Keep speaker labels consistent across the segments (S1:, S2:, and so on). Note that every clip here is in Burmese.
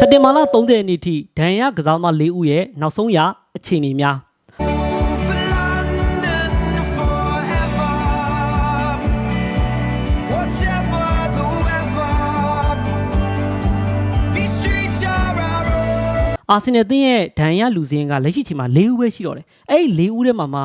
S1: စက်တင်ဘာလ30ရက်နေ့ထိဒဏ်ရာကစားသမား၄ဦးရဲ့နောက်ဆုံးရအခြေအနေများ
S2: For London forever. Whatever the weather, these streets are our own.
S1: အာဆင်နယ်တင်းရဲ့ဒဏ်ရာလူစင်းကလက်ရှိချိန်မှာ၄ဦးပဲရှိတော့တယ်အဲ့ဒီ၄ဦးထဲမှာမှ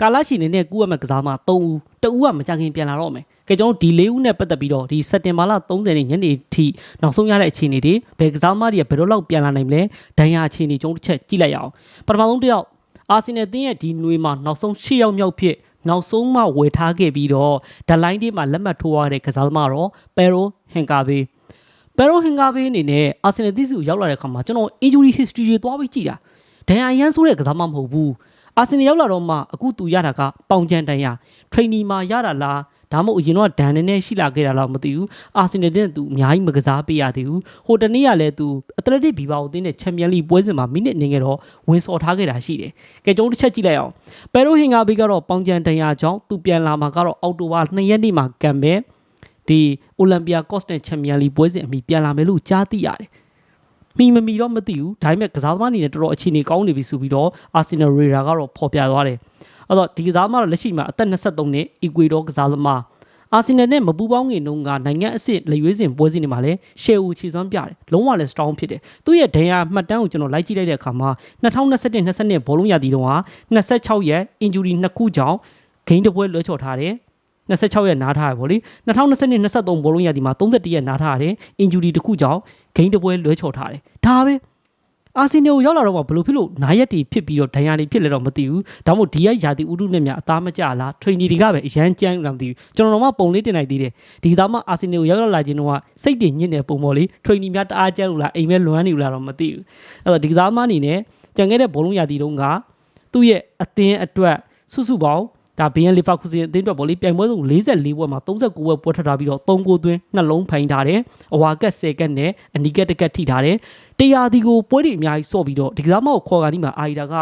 S1: ကာလာရှိနေတဲ့ကူရမဲ့ကစားသမား၃ဦးတဦးကမကြခင်ပြန်လာတော့မယ် ကဲကျွန်တော်ဒီ၄ဦးနဲ့ပတ်သက်ပြီးတော့ဒီစက်တင်ဘာလ30ရက်နေ့ညနေထိနောက်ဆုံးရတဲ့အခြေအနေတွေဘယ်ကစားသမားတွေကဘယ်တော့လောက်ပြန်လာနိုင်မလဲဒဏ်ရာအခြေအနေကျွန်တော်တစ်ချက်ကြည့်လိုက်ရအောင်ပထမဆုံးတစ်ယောက်အာဆင်နယ်တင်းရဲ့ဒီနွေမှာနောက်ဆုံး၈ယောက်မြောက်ဖြစ်နောက်ဆုံးမှဝယ်ထားခဲ့ပြီးတော့ဒလိုင်းတွေမှာလက်မှတ်ထိုးရတဲ့ကစားသမားတော့ပယ်ရိုဟင်ကာဘေးပယ်ရိုဟင်ကာဘေးအနေနဲ့အာဆင်နယ်တီးစီကိုရောက်လာတဲ့အခါမှာကျွန်တော် injury history တွေသွားပြီးကြည့်တာဒဏ်ရာအရမ်းဆိုးတဲ့ကစားမမဟုတ်ဘူးအာဆင်နယ်ရောက်လာတော့မှအခုသူရတာကပေါင်ချန်ဒဏ်ရာ training မှာရတာလား ဒါမှမဟုတ်အရင်တော့ဒဏ်နဲ့နဲ့ရှိလာခဲ့တာလားမသိဘူးအာဆင်နယ်တဲ့သူအများကြီးမကစားပေးရသေးဘူးဟိုတနေ့ကလည်းသူအတလက်တစ်ဘီဘာကိုတင်းတဲ့ချန်ပီယံလိပွဲစဉ်မှာမိနစ်နေငယ်တော့ဝင်စော်ထားခဲ့တာရှိတယ်ကဲကျွန်တော်တစ်ချက်ကြည့်လိုက်အောင်ပယ်ရိုဟင်ကာဘေးကတော့ပေါင်ချန်ဒဏ်ရာကြောင့်သူပြန်လာမှာကတော့အောက်တိုဘာ2ရက်နေ့မှာကံပဲဒီအိုလံပီယာကော့စနဲ့ချန်ပီယံလိပွဲစဉ်အမိပြန်လာမယ်လို့ကြားသိရတယ်မီမမီတော့မသိဘူးဒါပေမဲ့ကစားသမားအနေနဲ့တော်တော်အခြေအနေကောင်းနေပြီဆိုပြီးတော့အာဆင်နယ်ရေဒါကတော့ဖော်ပြသွားတယ် အဲ့တော့ဒီကစားသမားတော့လက်ရှိမှာအသက်23နှစ်အီကွေဒေါကစားသမားအာဆင်နယ်နဲ့မပူပေါင်းငင်တုန်းကနိုင်ငံအဆင့်လက်ရွေးစင်ပွဲစဉ်တွေမှာလည်းရှယ်ဦးချီစွမ်းပြတယ်လုံးဝလည်း strong ဖြစ်တယ်သူ့ရဲ့ဒဏ်ရာမှတ်တမ်းကိုကျွန်တော်လိုက်ကြည့်လိုက်တဲ့အခါမှာ2021 22ဘောလုံးရသည်တုန်းက26ရက် injury နှစ်ခုကြောင့်ဂိမ်းတစ်ပွဲလွှဲချော်ထားတယ်26ရက်နားထားရဗောလေ2022 23ဘောလုံးရသည်မှာ31ရက်နားထားရတယ် injury တစ်ခုကြောင့်ဂိမ်းတစ်ပွဲလွှဲချော်ထားတယ်ဒါပဲ အာဆင်နယ်ကိုရောက်လာတော့မှဘယ်လိုဖြစ်လို့နားရက်တွေဖြစ်ပြီးတော့ဒဏ်ရာတွေဖြစ်လဲတော့မသိဘူးဒါမှမဟုတ်ဒီရိုက်ရာတီဥတုနဲ့များအသားမကျလား trainee တွေကပဲအရန်ကြမ်းလို့မသိဘူးကျွန်တော်တို့မှပုံလေးတင်လိုက်သေးတယ်ဒီသားမှအာဆင်နယ်ကိုရောက်လာခြင်းတော့စိတ်တွေညစ်နေပုံပေါ်လေး trainee များတအားကြမ်းလို့လားအိမ်မဲလွမ်းနေလို့လားတော့မသိဘူးအဲ့တော့ဒီကစားမအနေနဲ့ကြံခဲ့တဲ့ဘောလုံးရာတီတုန်းကသူ့ရဲ့အသင်းအတွက်စုစုပေါင်းဒါဘီယန်လီဗာကူဇင်အသင်းအတွက်ဗောလေပြိုင်ပွဲစု44ပွဲမှာ39ပွဲပွဲထွက်ထားပြီးတော့3ဂိုးသွင်းနှလုံးဖိုင်ထားတယ်အဝါကက်10ကက်နဲ့အနီကက်တစ်ကက်ထိထားတယ် တရားဒီကိုပွဲတွေအများကြီးစော့ပြီးတော့ဒီကစားမကိုခေါ်ကာဒီမှာအာရီတာက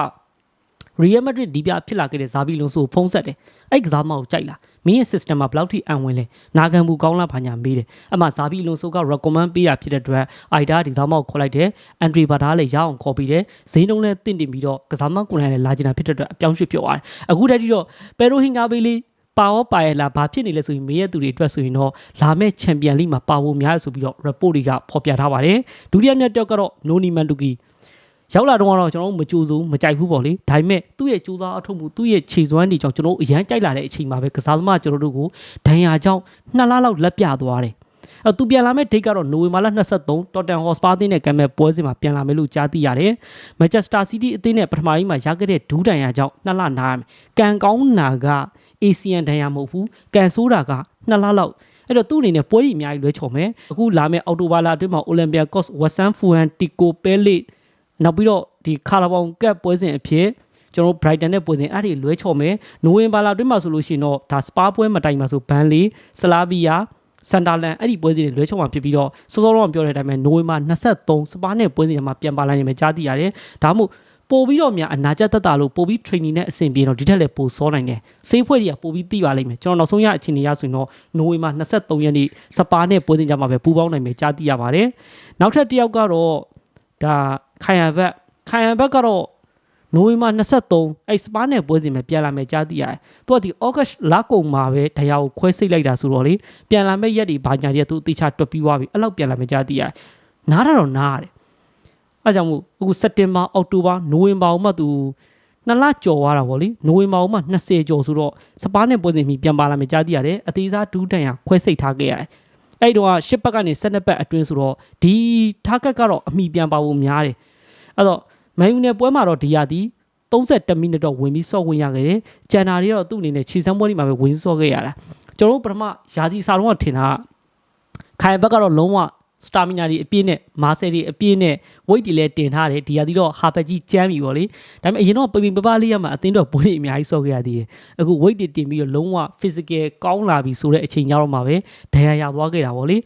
S1: Real Madrid ဒီပြဖြစ်လာခဲ့တဲ့ဇာဘီလွန်ဆိုဖုံးဆက်တယ်အဲ့ကစားမကိုကြိုက်လားမင်းရဲ့ system မှာဘယ်လောက်ထိအံဝင်လဲနာခံမှုကောင်းလားဘာညာမေးတယ်အမှဇာဘီလွန်ဆိုက recommend ပေးတာဖြစ်တဲ့အတွက်အိုက်ဒါဒီကစားမကိုခေါ်လိုက်တယ်အန်ဒရီဘာဒါလည်းရအောင်ခေါ်ပြီးတယ်ဈေးနှုန်းလည်းတင့်တင်ပြီးတော့ကစားမကိုယ်တိုင်လည်းလာကျင်တာဖြစ်တဲ့အတွက်အပြောင်းရွှေ့ပြော့သွားတယ်အခုတည်းကတော့ပယ်ရိုဟင်ကာဘေးလေး ပါဝပါရလာဘာဖြစ်နေလဲဆိုရင်မေးရသူတွေအတွက်ဆိုရင်တော့လာမဲ့ချန်ပီယံလိမှာပါဖို့များရဆိုပြီးတော့ report တွေကဖော်ပြထားပါတယ်ဒုတိယမြတ်တော့ကတော့နိုနီမန်တူကီရောက်လာတော့ကတော့ကျွန်တော်တို့မကြိုးစိုးမကြိုက်ဘူးပေါ့လေဒါပေမဲ့သူ့ရဲ့ကြိုးစားအထုတ်မှုသူ့ရဲ့ခြေစွမ်းတွေကြောင့်ကျွန်တော်တို့အရန်ကြိုက်လာတဲ့အချိန်မှာပဲကစားသမားကျွန်တော်တို့ကိုဒဏ်ရာကြောင့်နှစ်လလောက်လက်ပြသွားတယ်အဲသူပြန်လာမဲ့ date ကတော့နိုဝင်ဘာလ23 Tottenham Hotspur အသင်းနဲ့ကံမဲ့ပွဲစဉ်မှာပြန်လာမယ်လို့ကြားသိရတယ်။ Manchester City အသင်းနဲ့ပထမပိုင်းမှာရခဲ့တဲ့ဒူးဒဏ်ရာကြောင့်နှစ်လနားရမယ်။ကံကောင်းနာက ACN ဒဏ်ရာမဟုတ်ဘူး။ကံဆိုးတာကနှစ်လလောက်အဲ့တော့သူ့အနေနဲ့ပွဲကြီးအများကြီးလွဲချော်မယ်။အခုလာမယ့်အော်တိုဘာလအတွင်းမှာ Olympiacos Western Fuan Tico Pellet နောက်ပြီးတော့ဒီခါလာပေါင်ကပ်ပွဲစဉ်အဖြစ်ကျွန်တော် Brighton နဲ့ပွဲစဉ်အဲ့ဒီလွဲချော်မယ်နိုဝင်ဘာလအတွင်းမှာဆိုလို့ရှိရင်တော့ဒါစပါပွဲမတိုင်မှာဆိုဘန်လီဆလာဗီယာစန်တာလန်အဲ့ဒီပွဲစဉ်တွေလွဲချော်မှာဖြစ်ပြီးတော့စောစောတော့ပြောတဲ့အတိုင်းပဲနိုဝင်ဘာ23စပါနဲ့ပွဲစဉ်မှာပြန်ပါလာနိုင်မယ်ကြားသိရတယ်ဒါမှမဟုတ် ပို့ပြီးတော့များအနာကျက်သက်တာလို့ပို့ပြီး training နဲ့အဆင်ပြေတော့ဒီထက်လည်းပိုစောနိုင်တယ်စေးဖွဲ့တွေကပို့ပြီးသိပါလိမ့်မယ်ကျွန်တော်နောက်ဆုံးရအခြေအနေရဆိုရင်တော့နိုဝင်ဘာ23ရက်နေ့စပါနဲ့ပွဲစဉ်ကြမှာပဲပူးပေါင်းနိုင်မယ်ကြားသိရပါတယ်နောက်ထပ်တစ်ယောက်ကတော့ဒါခိုင်ရဘက်ခိုင်ရဘက်ကတော့နိုဝင်ဘာ23အဲ့စပါနဲ့ပွဲစဉ်မှာပြန်လာမယ်ကြားသိရတယ်။သူကဒီ August လကုန်မှာပဲတရားကိုခွဲစိတ်လိုက်တာဆိုတော့လေပြန်လာမယ့်ရက်ဒီဘာညာတွေကသူအတိချတွက်ပြီးသွားပြီ။အဲ့လောက်ပြန်လာမယ်ကြားသိရတယ်။နားတာတော့နားရတယ်။ အဲကြောင့်မို့အခုစက်တင်ဘာအောက်တိုဘာနိုဝင်ဘာမှာသူနှစ်လကြော်သွားတာဗောလေနိုဝင်ဘာမှာ20ကျော်ဆိုတော့စပါနဲ့ပွဲစဉ်ပြီးပြန်ပါလာမယ်ကြားသိရတယ်။အသေးစားဒူးတန်ရခွဲစိတ်ထားခဲ့ရတယ်။အဲ့တော့ရှစ်ပတ်ကနေ12ပတ်အတွင်းဆိုတော့ဒီ target ကတော့အမိပြန်ပါဖို့များတယ်။အဲ့တော့မန်ယူနယ်ပွဲမှာတော့ဒီရသည်32မိနစ်တော့ဝင်ပြီးဆော့ဝင်ရခဲ့တယ်။ဂျန်နာတွေတော့သူ့အနေနဲ့ခြေစမ်းပွဲတွေမှာပဲဝင်ဆော့ခဲ့ရတာ။ကျွန်တော်တို့ပထမယာတီစာတော့ထင်တာကခိုင်ဘက်ကတော့လုံးဝ စတာမီနာတွေအပြည့်နဲ့မာဆယ်တွေအပြည့်နဲ့ weight တွေလည်းတင်ထားတယ်ဒီရသည်တော့ဟာဘက်ကြီးကျမ်းပြီပေါ့လေဒါပေမဲ့အရင်တော့ပပင်ပပလေးရမှာအသင်းတော့ပွဲတွေအများကြီးဆော့ခဲ့ရသေးတယ်အခု weight တွေတင်ပြီးတော့လုံးဝ physical ကောင်းလာပြီဆိုတဲ့အချိန်ကြတော့မှပဲဒဏ်ရာရသွားခဲ့တာပေါ့လေ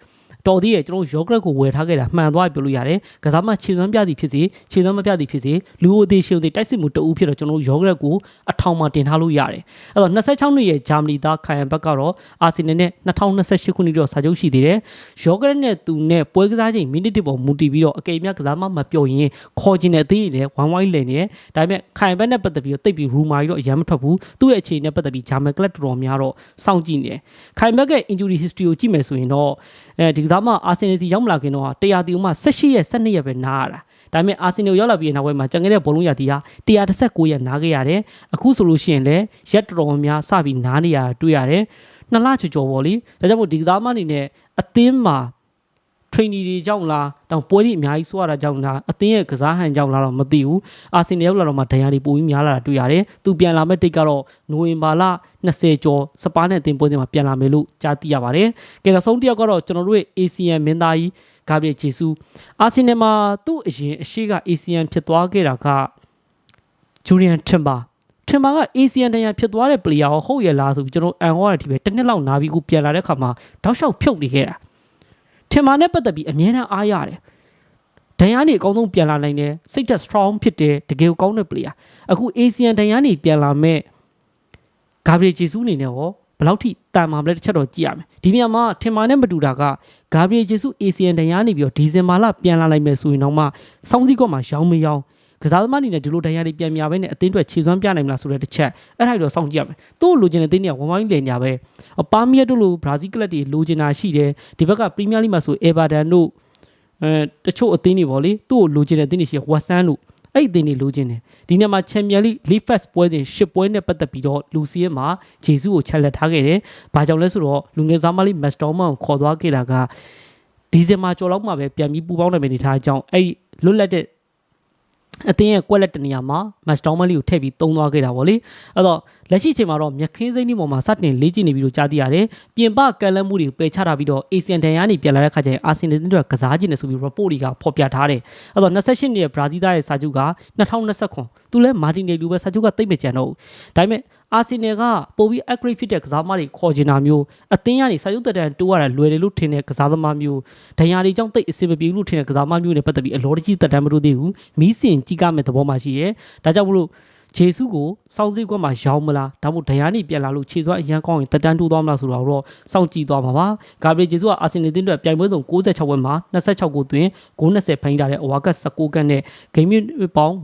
S1: တော်သေးရဲ့ကျွန်တော်ယောဂရက်ကိုဝယ်ထားခဲ့တာမှန်သွားပြီပြောလို့ရတယ်ကစားမခြေစွမ်းပြသည်ဖြစ်စေခြေစွမ်းမပြသည်ဖြစ်စေလူအိုသေးရှင်သေးတိုက်စစ်မှုတအူးဖြစ်တော့ကျွန်တော်ယောဂရက်ကိုအထောင်မှာတင်ထားလို့ရတယ်အဲ့တော့26နှစ်ရဲ့ဂျာမနီသားခိုင်ယန်ဘက်ကတော့အာဆင်နယ်နဲ့2028ခုနှစ်တော့စာချုပ်ရှိသေးတယ်ယောဂရက်နဲ့သူနဲ့ပွဲကစားချိန်မိနစ်တစ်ပေါ်မူတည်ပြီးတော့အကိမ်မြတ်ကစားမမပြော့ရင်ခေါ်ကျင်တဲ့အသေးတွေလည်းဝိုင်းဝိုင်းလည်နေတယ်ဒါပေမဲ့ခိုင်ဘက်နဲ့ပတ်သက်ပြီးတော့တိတ်ပြီးရူမာကြီးတော့အရင်မထွက်ဘူးသူ့ရဲ့အခြေအနေနဲ့ပတ်သက်ပြီးဂျာမန်ကလပ်တော်တော်များတော့စောင့်ကြည့်နေတယ်ခိုင်ဘက်က injury history ကိုကြည့်မယ်ဆိုရင်တော့အဲဒီကစားမအာဆင်နယ်စီရောက်မလာခင်တော့100တီဥမှ18ရက်12ရက်ပဲနားရတာဒါပေမဲ့အာဆင်နယ်ရောက်လာပြီးတဲ့နောက်ပိုင်းမှာကြံခဲ့တဲ့ဘောလုံးရတီဟာ119ရက်နားခဲ့ရတယ်အခုဆိုလို့ရှိရင်လည်းရက်တော်တော်များစပြီးနားနေရတာတွေ့ရတယ်နှစ်လချော်ချော်ပေါ့လေဒါကြောင့်မို့ဒီကစားမအနေနဲ့အသင်းမှာ trainee တွေကြောင့်လားတောင်ပွဲတွေအများကြီးဆိုရတာကြောင့်လားအသင်းရဲ့ကစားဟန်ကြောင့်လားတော့မသိဘူးအာဆင်နယ်ရောက်လာတော့မှဒဏ်ရာတွေပိုပြီးများလာတာတွေ့ရတယ်သူပြန်လာမဲ့တိတ်ကတော့နိုဝင်ဘာလ 20ကျော်စပါးနဲ့အသင်းပွဲစဉ်မှာပြန်လာမယ်လို့ကြားသိရပါတယ်ကဲတော့ဆုံးတစ်ယောက်ကတော့ကျွန်တော်တို့ရဲ့ ACN မင်းသားကြီးဂါဘရီဂျေဆူအာဆင်နယ်မှာသူ့အရင်အရှိက ACN ဖြစ်သွားခဲ့တာကဂျူရီယန်ထင်ပါထင်ပါက ACN တန်ရဖြစ်သွားတဲ့ player ဟောဟုတ်ရဲ့လားဆိုပြီးကျွန်တော်အန်ဟောရတဲ့အထိပဲတစ်နှစ်လောက်နာပြီးကိုပြန်လာတဲ့ခါမှာတောက်လျှောက်ဖြုတ်နေခဲ့တာထင်မာနဲ့ပတ်သက်ပြီးအမြဲတမ်းအားရတယ်ဒန်ယာနေအကောင်းဆုံးပြန်လာနိုင်တယ်စိတ်သက် strong ဖြစ်တယ်တကယ်ကိုကောင်းတဲ့ player အခု ASEAN ဒန်ယာနေပြန်လာမဲ့ ဂါဘရီဂျေဆူးအနေနဲ့ရောဘယ်လောက်ထိတန်မာမလဲတစ်ချက်တော့ကြည့်ရမယ်ဒီနေရာမှာထင်မာနဲ့မတူတာကဂါဘရီဂျေဆူး ASEAN ဒန်ယာနေပြီးတော့ဒီဇင်ဘာလပြန်လာနိုင်မယ်ဆိုရင်တော့မှစောင်းစည်းကွက်မှာရောင်းမရောင်းကစားသမားအနေနဲ့ဒီလိုဒန်ယာတွေပြန်မြပဲနဲ့အသင်းအတွက်ခြေစွမ်းပြနိုင်မလားဆိုတဲ့တစ်ချက်အဲ့ဒါတွေတော့စောင့်ကြည့်ရမယ်သူ့ကိုလိုချင်တဲ့တင်းတွေကဝမ်ဝိုင်းလည်ညာပဲအပါမီယက်တို့လိုဘရာဇီးကလပ်တွေလိုချင်တာရှိတယ်ဒီဘက်ကပရီးမီးယားလိမှာဆိုအေဗာတန်တို့အဲတချို့အသင်းတွေပေါ့လေသူ့ကိုလိုချင်တဲ့အသင်းတွေရှိဝက်ဆန်တို့ အဲ့ဒီအသင်းတွေလိုချင်တယ်ဒီနေ့မှာချန်ပီယံလိလီဖက်စ်ပွဲစဉ်၈ပွဲနဲ့ပတ်သက်ပြီးတော့လူစီရဲ့မှာဂျေဆုကိုချက်လက်ထားခဲ့တယ်။ဘာကြောင့်လဲဆိုတော့လူငယ်စားမလေးမက်စတောမန်ကိုခေါ်သွားခဲ့တာကဒီဇင်ဘာကျော်လောက်မှပဲပြန်ပြီးပူပေါင်းနိုင်မယ့်အနေအထားအကြောင်းအဲ့ဒီလွတ်လပ်တဲ့ အသင်းရဲ့ကွက်လက်တနေရာမှာမတ်စတောင်းမလီကိုထည့်ပြီးသုံးသွားခဲ့တာဗောလေအဲ့တော့လက်ရှိအချိန်မှာတော့မြက်ခင်းစိမ့်ဒီပေါ်မှာစတင်လေ့ကျင့်နေပြီလို့ကြားသိရတယ်ပြင်ပကန်လန်းမှုတွေကိုပယ်ချထားပြီးတော့ ASEAN တန်ရနေပြန်လာတဲ့ခါကျရင်အာဆင်နယ်တင်းအတွက်ကစားခြင်းနဲ့ဆိုပြီး report တွေကဖော်ပြထားတယ်အဲ့တော့28နှစ်ရဲ့ဘရာဇီးသားရဲ့စာချုပ်က2029သူလဲမာတင်နယ်လူပဲစာချုပ်ကတိတ်မကြံတော့ဘူးဒါပေမဲ့ အာဆင်နယ်ကပိုပြီး accurate ဖြစ်တဲ့ကစားသမားတွေခေါ်ချင်တာမျိုးအသင်းကနေစာချုပ်တက်တန်တိုးရတာလွယ်တယ်လို့ထင်တဲ့ကစားသမားမျိုးဒဏ်ရာတွေကြောင့်တိတ်အဆင်မပြေဘူးလို့ထင်တဲ့ကစားသမားမျိုးတွေပတ်သက်ပြီးအလောတကြီးတက်တန်မလို့သေးဘူးမီးစင်ကြီးကမဲ့သဘောမှရှိရဲဒါကြောင့်မလို့ ဂျေဆုကိုစောင်းစည်းကွက်မှာရောင်းမလားဒါမှမဟုတ်ဒဏ်ရာနေပြန်လာလို့ခြေစွမ်းအရန်ကောင်းရင်တက်တန်တိုးသွားမလားဆိုတော့တော့စောင့်ကြည့်သွားမှာပါဂါဘရီဂျေဆုကအာဆင်နယ်တင်းအတွက်ပြိုင်ပွဲစုံ66ပွဲမှာ26ဂိုးသွင်းဂိုး20ဖိန်းထားတဲ့အဝါကတ်16ကတ်နဲ့ဂိမ်းမြင့်ပေါင်း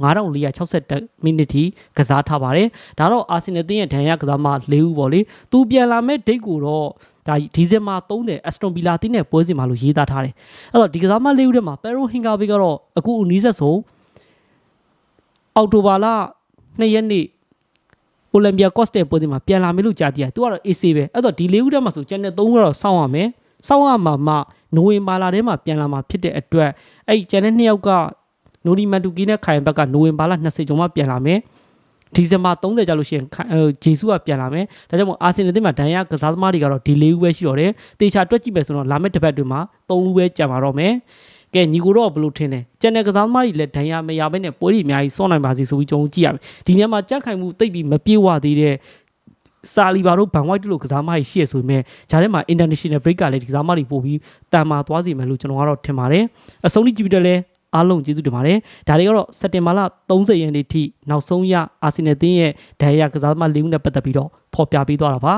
S1: 9460မိနစ်ထိကစားထားပါတယ်ဒါတော့အာဆင်နယ်တင်းရဲ့ဒဏ်ရာကစားမ၄ဦးပေါ့လေသူပြန်လာမဲ့ဒိတ်ကိုတော့ဒါဒီဇင်ဘာ30အက်စတွန်ဗီလာတင်းနဲ့ပွဲစဉ်မှာလို့ရေးသားထားတယ်အဲ့တော့ဒီကစားမ၄ဦးထဲမှာပယ်ရိုဟင်ဂါဘေးကတော့အခုအနီးဆက်ဆုံးအောက်တိုဘာလ 2ရက်နေ့အိုလံပီယာကော့စတဲ့ပွဲစဉ်မှာပြန်လာမယ်လို့ကြားသိရတယ်။ तू ကတော့ AC ပဲ။အဲ့တော့ဒီလေးဦးထဲမှာဆိုကျန်တဲ့3ဦးကတော့စောင့်ရမယ်။စောင့်ရမှာမှနိုဝင်ဘာလထဲမှာပြန်လာမှာဖြစ်တဲ့အတွက်အဲ့ဒီကျန်တဲ့2ယောက်ကနိုဒီမန်တူကီနဲ့ခိုင်ဘက်ကနိုဝင်ဘာလ20ကျော်မှပြန်လာမယ်။ဒီဇင်ဘာ30ကျလို့ရှိရင်ခိုင်အဲဂျေဆုကပြန်လာမယ်။ဒါကြောင့်မို့အာဆင်နယ်အသင်းမှာဒန်ယာကစားသမားတွေကတော့ဒီလေးဦးပဲရှိတော့တယ်။တေချာတွက်ကြည့်မယ်ဆိုတော့လာမယ့်တစ်ပတ်တွင်မှာ3ဦးပဲကြံပါတော့မယ်။ ကဲညီကိုတော့ဘယ်လိုထင်လဲကျန်တဲ့ကစားသမားတွေလည်းဒဏ်ရာမရဘဲနဲ့ပွဲတွေအများကြီးစောနိုင်ပါစေဆိုပြီးကျွန်တော်ကြည့်ရမယ်ဒီနေရာမှာကြက်ခိုင်မှုတိတ်ပြီးမပြေဝသေးတဲ့စာလီဘာတို့ဘန်ဝိုက်တို့လိုကစားသမားကြီးရှိရဆိုပေမဲ့ဂျားထဲမှာ international break ကလည်းဒီကစားသမားတွေပို့ပြီးတန်မာသွားစီမယ်လို့ကျွန်တော်ကတော့ထင်ပါတယ်အဆုံးထိကြည့်ပြီးတော့လဲအားလုံးကျေးဇူးတင်ပါတယ်ဒါတွေကတော့စက်တင်ဘာလ30ရက်နေ့ထိနောက်ဆုံးရအာဆင်နယ်သင်းရဲ့ဒဏ်ရာကစားသမား၄ဦးနဲ့ပတ်သက်ပြီးတော့ဖော်ပြပေးသွားတာပါ